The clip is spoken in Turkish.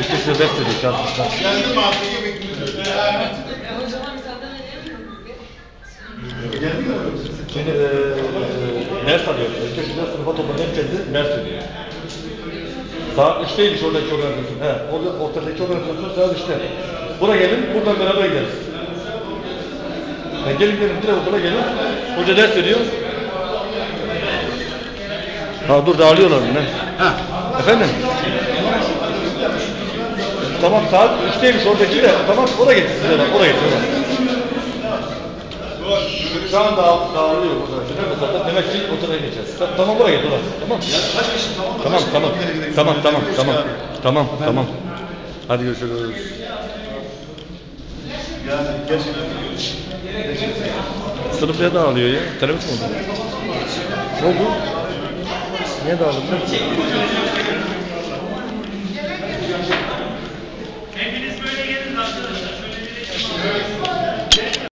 İkisi de ders ediyor çarpışlar. Geldi mi artık yemek? Şimdi eee ders alıyor. Ötekinde sınıfa toplanan herkesi ders ediyor. Saat 3'teymiş oradaki organizasyon. He, orada ortadaki organizasyon saat 3'te. Buraya gelin, buradan beraber gideriz. Yani gelin gelin direkt okula gelin. Hoca ders veriyor. Ha dur dağılıyorlar. Ha. Efendim? Tamam saat 3'teymiş oradaki de. Tamam oraya getir size bak oraya getir. Şu an dağ, dağılıyor burada. Şimdi mesela demek ki o tarafa geçeceğiz. Ta- Tamam buraya getir oraya. Tamam. Kaç kişi tamam mı? Tamam tamam. Tamam tamam tamam. Tamam. Hadi görüşürüz. Yani gerçekten Sınıf niye dağılıyor ya? Teneffüs mü oldu? Ne oldu? Niye dağıldı?